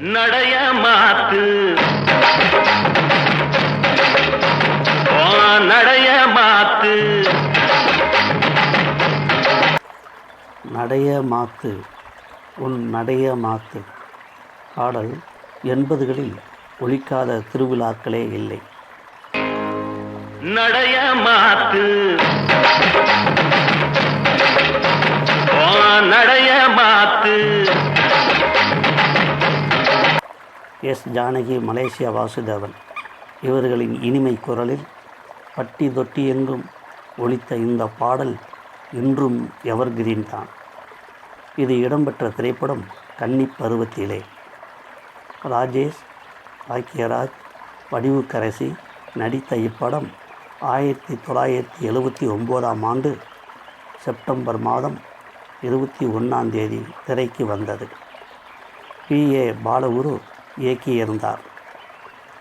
நடைய மாத்து. நடைய மாத்து. நடைய மாத்து. உன் நடைய மாத்து. பாடல் எண்பதுகளில் ஒழிக்காத திருவிழாக்களே இல்லை. நடைய மாத்து. S Janaki Malaysia Vasudevan. இவர்களின் இனிமை குரலில் பட்டி தொட்டி எங்கும் ஒழித்த இந்த பாடல் இன்றும் எவர்கிரீன் தான். இது இடம்பெற்ற திரைப்படம் கன்னி பருவத்திலே. ராஜேஷ் பாக்கியராஜ் வடிவுக்கரசி நடித்த இப்படம் ஆயிரத்தி தொள்ளாயிரத்தி எழுபத்தி ஒம்போதாம் ஆண்டு செப்டம்பர் மாதம் இருபத்தி ஒன்றாம் தேதி திரைக்கு வந்தது. பி. ஏ. பாலகுரு இயக்கியிருந்தார்.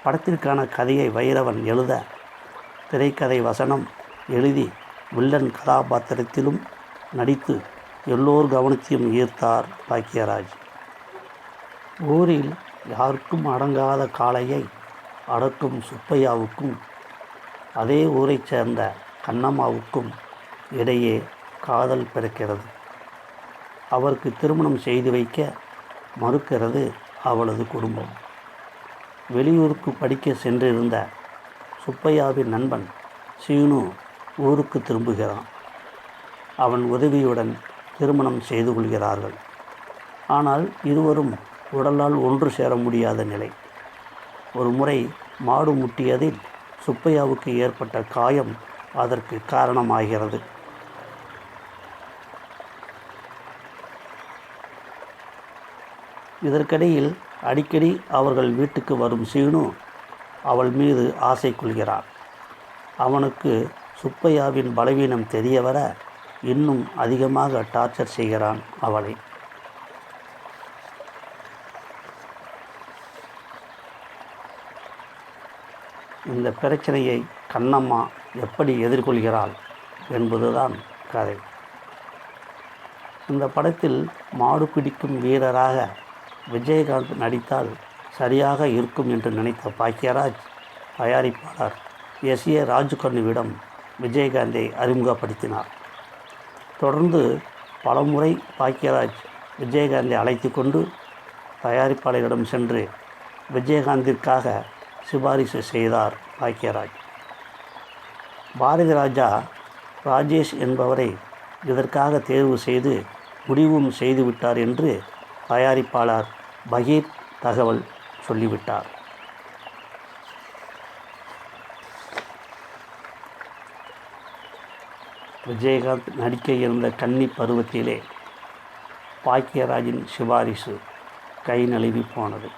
படத்திற்கான கதையை வைரவன் எழுத திரைக்கதை வசனம் எழுதி வில்லன் கதாபாத்திரத்திலும் நடித்து எல்லோர் கவனத்தையும் ஈர்த்தார் பாக்கியராஜ். ஊரில் யாருக்கும் அடங்காத காளையை அடக்கும் சுப்பையாவுக்கும் அதே ஊரைச் சேர்ந்த கண்ணம்மாவுக்கும் இடையே காதல் பிறக்கிறது. அவருக்கு திருமணம் செய்து வைக்க மறுக்கிறது அவளது குடும்பம். வெளியூருக்கு படிக்க சென்றிருந்த சுப்பையாவின் நண்பன் சீனு ஊருக்கு திரும்புகிறான். அவன் உதவியுடன் திருமணம் செய்து கொள்கிறார்கள். ஆனால் இருவரும் உடலால் ஒன்று சேர முடியாத நிலை. ஒரு முறை மாடு முட்டியதில் சுப்பையாவுக்கு ஏற்பட்ட காயம் அதற்கு காரணமாகிறது. இதற்கிடையில் அடிக்கடி அவர்கள் வீட்டுக்கு வரும் சீனு அவள் மீது ஆசை கொள்கிறான் அவனுக்கு சுப்பையாவின் பலவீனம் தெரிய வர இன்னும் அதிகமாக டார்ச்சர் செய்கிறான் அவளை. இந்த பிரச்சனையை கண்ணம்மா எப்படி எதிர்கொள்கிறாள் என்பதுதான் கதை. இந்த படத்தில் மாடு பிடிக்கும் வீரராக விஜயகாந்த் நடித்தால் சரியாக இருக்கும் என்று நினைத்த பாக்கியராஜ் தயாரிப்பாளர் எஸ். ஏ. ராஜுகண்ணுவிடம் விஜயகாந்தை அறிமுகப்படுத்தினார். தொடர்ந்து பலமுறை பாக்கியராஜ் விஜயகாந்தை அழைத்து கொண்டு தயாரிப்பாளரிடம் சென்று விஜயகாந்திற்காக சிபாரிசு செய்தார் பாக்கியராஜ் பாரதி ராஜா ராஜேஷ் என்பவரை இதற்காக தேர்வு செய்து முடிவும் செய்துவிட்டார் என்று தயாரிப்பாளர் பகீர் தகவல் சொல்லிவிட்டார். விஜயகாந்த் நடிக்க இருந்த கன்னி பருவத்திலே பாக்கியராஜின் சிபாரிசு கை நழுவி போனது.